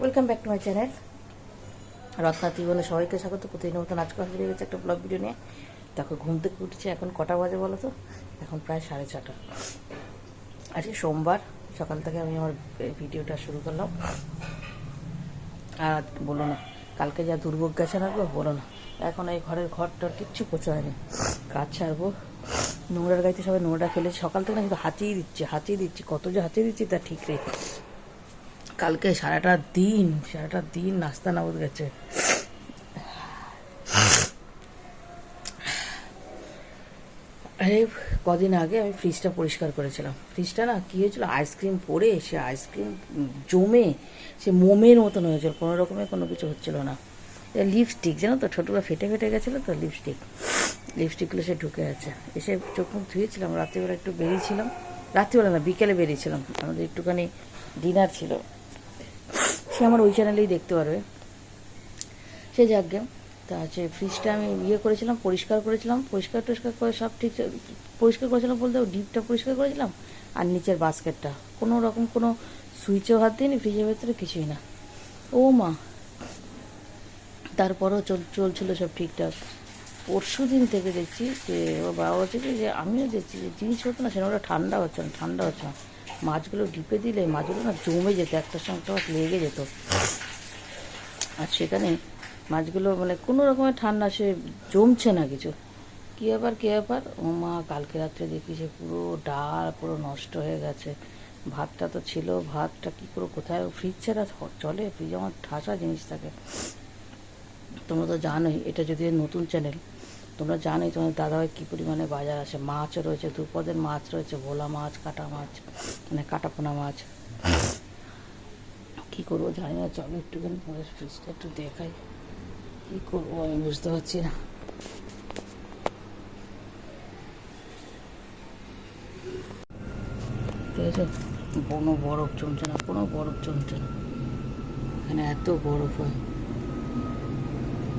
Welcome back to my channel Ratna জীবনে সবাইকে স্বাগত। প্রতিদিন মতন আজকে হাজির হয়ে গেছে একটা ব্লগ ভিডিও নিয়ে। দেখো, ঘুম থেকে উঠছে, এখন কটা বাজে বলো তো? এখন প্রায় সাড়ে ছটা। আজকে সোমবার, সকাল থেকে আমি আমার ভিডিওটা শুরু করলাম। আর বলো না, কালকে যা দুর্ভোগ গেছে না বলো না। এখন এই ঘরের ঘরটা কিচ্ছু পোছা হয়নি কাজ ছাড়বো। নোংরার গাইতে সবাই নোংরা ফেলে সকাল থেকে না কিন্তু হাঁচিয়ে দিচ্ছে, হাঁচিয়ে দিচ্ছি। কত যে হাঁচিয়ে দিচ্ছি তা ঠিক রে কালকে সারাটা দিন সারাটা দিন নাস্তা নাবদ গেছে। আরে, কদিন আগে আমি ফ্রিজটা পরিষ্কার করেছিলাম। ফ্রিজটা না কী হয়েছিল? আইসক্রিম পরে সে আইসক্রিম জমে, সে মোমের মতন হয়েছিল কোনো রকমের কোনো কিছু হচ্ছিল না। লিপস্টিক জানো তো ছোটোগুলো ফেটে ফেটে গেছিল তো লিপস্টিক লিপস্টিকগুলো সে ঢুকে আছে এসে চোখ মুখ ধুয়েছিলাম, রাত্রিবেলা একটু বেরিয়েছিলাম। রাত্রিবেলা না, বিকেলে বেরিয়েছিলাম। আমাদের একটুখানি ডিনার ছিল। সে আমার ওই চ্যানেলেই দেখতে পারবে। সে যাকে তা হচ্ছে ফ্রিজটা আমি ইয়ে করেছিলাম, পরিষ্কার করেছিলাম। পরিষ্কার টরিষ্কার করে সব ঠিক পরিষ্কার করেছিলাম বলতে ডিপটা পরিষ্কার করেছিলাম, আর নিচের বাস্কেটটা। কোনো রকম কোনো সুইচও হাত দিইনি ফ্রিজের ভেতরে কিছুই না। ও মা। তারপরও চল চলছিল সব ঠিকঠাক। পরশু দিন থেকে দেখছি যে ওর বাবা বলছে যে, আমিও দেখছি যে জিনিসপত্র না সেটা ওটা ঠান্ডা হচ্ছে না, ঠান্ডা হচ্ছে না। মাছগুলো ডিপে দিলে মাছগুলো না জমে যেত সঙ্গে একটা মাছ লেগে যেত। আর সেখানে মাছগুলো মানে কোনো রকমের ঠান্ডা, সে জমছে না কিছু। কী ব্যাপার কী ব্যাপার? ও মা, কালকে রাত্রে দেখি যে পুরো ডাল পুরো নষ্ট হয়ে গেছে। ভাতটা তো ছিল, ভাতটা কী করে কোথায়? ফ্রিজ ছাড়া চলে, ফ্রিজ আমার ঠাসা জিনিস থাকে। তোমরা তো জানোই, এটা যদি নতুন চ্যানেল তোমরা জানোই তোমার দাদাভাই কী পরিমাণে বাজার আসে মাছও রয়েছে, দুপদের মাছ রয়েছে, ভোলা মাছ, কাটা মাছ মানে কাটাপোনা মাছ। কী করব জানি না, চলো একটুখানি পরে ফ্রিজটা একটু দেখাই। কী করব আমি বুঝতে পারছি না। আছে? কোনো বরফ জমছে না, কোনো বরফ জমছে না। এখানে এত বরফ হয়।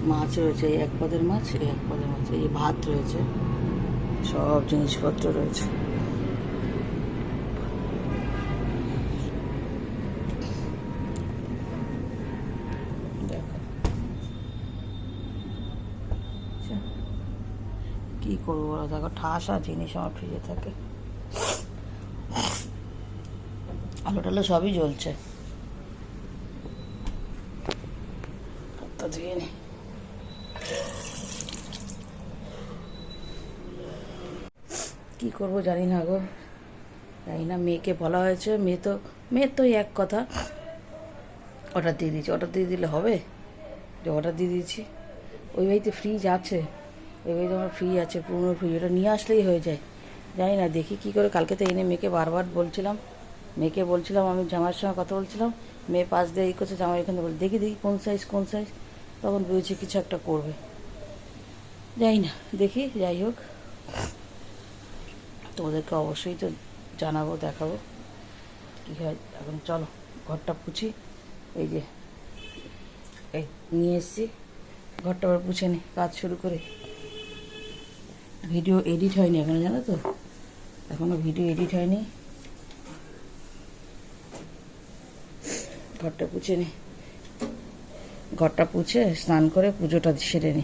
মাছ রয়েছে এই এক পদের মাছ এই এক পদের মাছ এই ভাত রয়েছে সব জিনিসপত্র রয়েছে। আচ্ছা, কি করব বলো? দেখো ঠাসা জিনিস আমার ফ্রিজে থাকে। আলো টালো সবই জ্বলছে। কি করব জানি না গো। জানি না, মেয়েকে বলা হয়েছে। মেয়ে তো, মেয়ের তো এক কথা। অর্ডার দিয়ে দিয়েছি। অর্ডার দিয়ে দিলে হবে? যে অর্ডার দিয়ে দিয়েছি। ওই বাড়িতে ফ্রিজ আছে। ওই বাড়িতে আমার ফ্রিজ আছে, পুরনো ফ্রিজ ওটা নিয়ে আসলেই হয়ে যায়। জানি না, দেখি কি করে। কালকে তো এনে মেয়েকে বারবার বলছিলাম। মেয়েকে বলছিলাম, আমি জামার সঙ্গে কথা বলছিলাম। মেয়ে পাশ দিয়ে এই করছে, জামাই এখানে বলে দেখি দেখি কোন সাইজ কোন সাইজ তখন বুঝেছি কিছু একটা করবে। যাই না দেখি, যাই হোক। তোমাদেরকে অবশ্যই তো জানাব, দেখাবো কী হয়। এখন চলো, ঘরটা পুছি। এই যে, এই নিয়ে এসছি। ঘরটা আবার পুছে নি, কাজ শুরু করে। ভিডিও এডিট হয়নি এখনও, জানো তো? এখনও ভিডিও এডিট হয়নি। ঘরটা পুছে নি। ঘরটা পুছে স্নান করে পুজোটা সেরে নি।